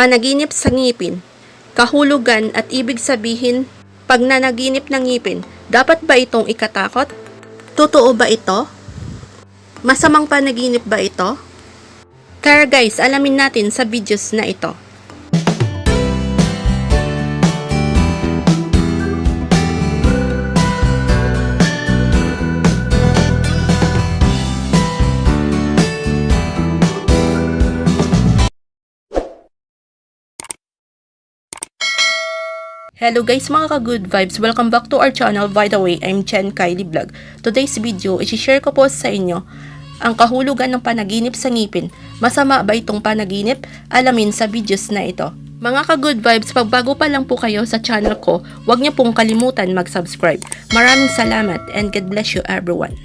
Panaginip sa ngipin. Kahulugan at ibig sabihin, pag nanaginip ng ngipin, dapat ba itong ikatakot? Totoo ba ito? Masamang panaginip ba ito? Tara guys, alamin natin sa videos na ito. Hello guys mga ka-good vibes! Welcome back to our channel. By the way, I'm Chen Kylie Vlog. Today's video, isi-share ko po sa inyo ang kahulugan ng panaginip sa ngipin. Masama ba itong panaginip? Alamin sa videos na ito. Mga ka-good vibes, pag bago pa lang po kayo sa channel ko, huwag niyo pong kalimutan mag-subscribe. Maraming salamat and God bless you everyone.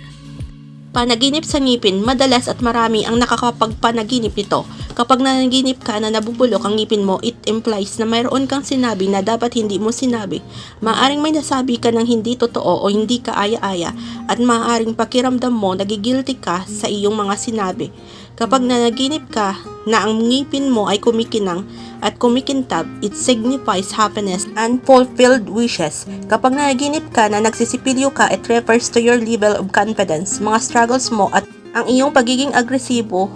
Panaginip sa ngipin, madalas at marami ang nakakapagpanaginip nito. Kapag nanaginip ka na nabubulok ang ngipin mo, it implies na mayroon kang sinabi na dapat hindi mo sinabi. Maaring may nasabi ka ng hindi totoo o hindi ka aya-aya at maaring pakiramdam mo nagigilty ka sa iyong mga sinabi. Kapag nanaginip ka na ang ngipin mo ay kumikinang at kumikintab, it signifies happiness and fulfilled wishes. Kapag nanaginip ka na nagsisipilyo ka, it refers to your level of confidence, mga struggles mo at ang iyong pagiging agresibo.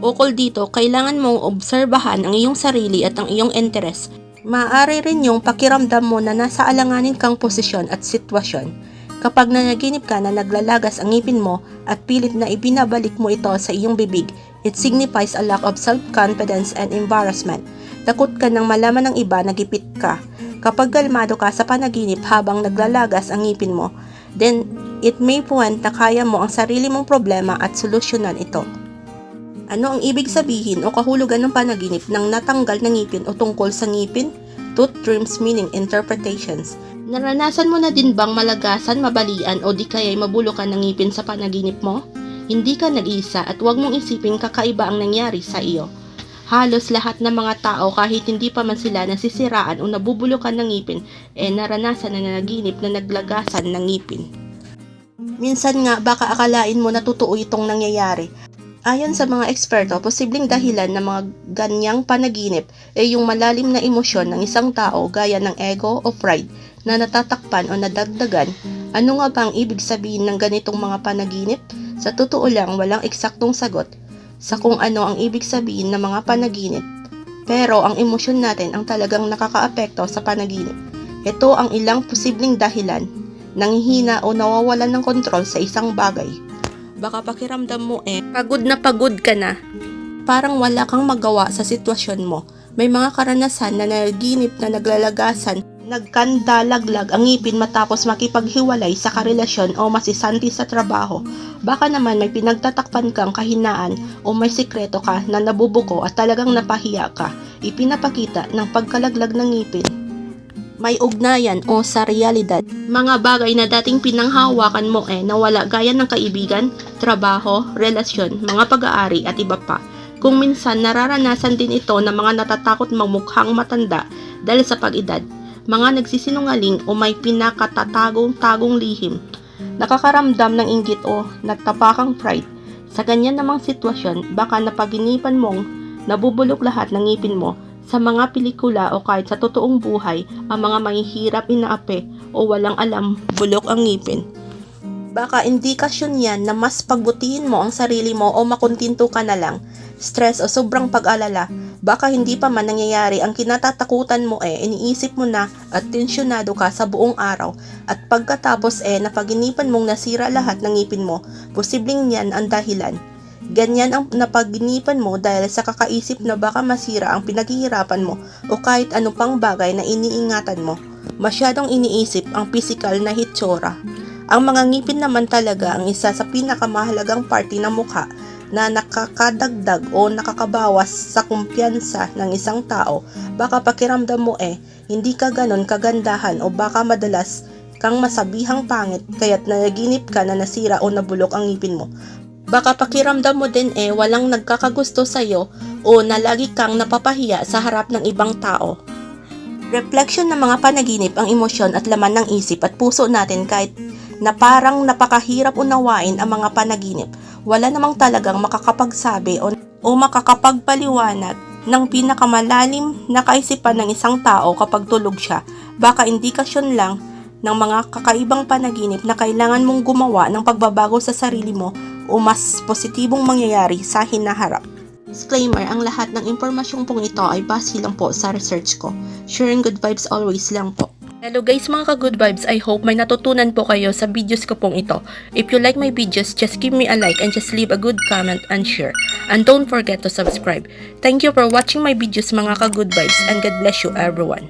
Ukol dito, kailangan mong obserbahan ang iyong sarili at ang iyong interes. Maaari rin yung pakiramdam mo na nasa alanganin kang posisyon at sitwasyon. Kapag nanaginip ka na naglalagas ang ngipin mo at pilit na ibinabalik mo ito sa iyong bibig, it signifies a lack of self-confidence and embarrassment. Takot ka nang malaman ng iba na gipit ka. Kapag galmado ka sa panaginip habang naglalagas ang ngipin mo, then it may point na kaya mo ang sarili mong problema at solusyonan ito. Ano ang ibig sabihin o kahulugan ng panaginip ng natanggal na ngipin o tungkol sa ngipin? Tooth dreams meaning interpretations. Naranasan mo na din bang malagasan, mabalian o di kaya'y mabulukan ng ngipin sa panaginip mo? Hindi ka nag-isa at huwag mong isipin kakaiba ang nangyari sa iyo. Halos lahat ng mga tao kahit hindi pa man sila nasisiraan o nabubulukan ng ngipin, eh naranasan na nanaginip na naglagasan ng ngipin. Minsan nga baka akalain mo na totoo itong nangyayari. Ayon sa mga eksperto, posibleng dahilan ng mga ganyang panaginip ay yung malalim na emosyon ng isang tao gaya ng ego o pride na natatakpan o nadagdagan. Ano nga ba ang ibig sabihin ng ganitong mga panaginip? Sa totoo lang, walang eksaktong sagot sa kung ano ang ibig sabihin ng mga panaginip. Pero ang emosyon natin ang talagang nakakaapekto sa panaginip. Ito ang ilang posibleng dahilan nanghihina o nawawalan ng kontrol sa isang bagay. Baka pakiramdam mo eh, pagod na pagod ka na. Parang wala kang magawa sa sitwasyon mo. May mga karanasan na nanaginip na naglalagasan, nagkandalaglag ang ngipin matapos makipaghiwalay sa karelasyon o masisanti sa trabaho. Baka naman may pinagtatakpan kang kahinaan o may sikreto ka na nabubuko at talagang napahiya ka. Ipinapakita ng pagkalaglag ng ngipin may ugnayan o sa realidad. Mga bagay na dating pinanghawakan mo eh nawala gaya ng kaibigan, trabaho, relasyon, mga pag-aari at iba pa. Kung minsan nararanasan din ito ng mga natatakot magmukhang matanda dahil sa pag-edad, mga nagsisinungaling o may pinakatatagong-tagong lihim, nakakaramdam ng inggit o nagtapakang pride. Sa ganyan namang sitwasyon, baka napaginipan mong nabubulok lahat ng ngipin mo sa mga pelikula o kahit sa totoong buhay, ang mga mahihirap inaape o walang alam, bulok ang ngipin. Baka indikasyon yan na mas pagbutihin mo ang sarili mo o makuntinto ka na lang. Stress o sobrang pag-alala, baka hindi pa man nangyayari ang kinatatakutan mo eh, iniisip mo na at tensyonado ka sa buong araw at pagkatapos eh napaginipan mong nasira lahat ng ngipin mo, posibleng yan ang dahilan. Ganyan ang napaginipan mo dahil sa kakaisip na baka masira ang pinaghihirapan mo o kahit ano pang bagay na iniingatan mo. Masyadong iniisip ang pisikal na hitsura. Ang mga ngipin naman talaga ang isa sa pinakamahalagang parte ng mukha na nakakadagdag o nakakabawas sa kumpiyansa ng isang tao. Baka pakiramdam mo eh, hindi ka ganon kagandahan o baka madalas kang masabihang pangit kaya't nanaginip ka na nasira o nabulok ang ngipin mo. Baka pakiramdam mo din eh walang nagkakagusto sa'yo o na lagi kang napapahiya sa harap ng ibang tao. Reflection ng mga panaginip ang emosyon at laman ng isip at puso natin kahit na parang napakahirap unawain ang mga panaginip. Wala namang talagang makakapagsabi o, o makakapagpaliwanag ng pinakamalalim na kaisipan ng isang tao kapag tulog siya, baka indikasyon lang ng mga kakaibang panaginip na kailangan mong gumawa ng pagbabago sa sarili mo o mas positibong mangyayari sa hinaharap. Disclaimer, ang lahat ng impormasyong pong ito ay base lang po sa research ko. Sharing good vibes always lang po. Hello guys mga ka-good vibes, I hope may natutunan po kayo sa videos ko pong ito. If you like my videos, just give me a like and just leave a good comment and share. And don't forget to subscribe. Thank you for watching my videos mga ka-good vibes and God bless you everyone.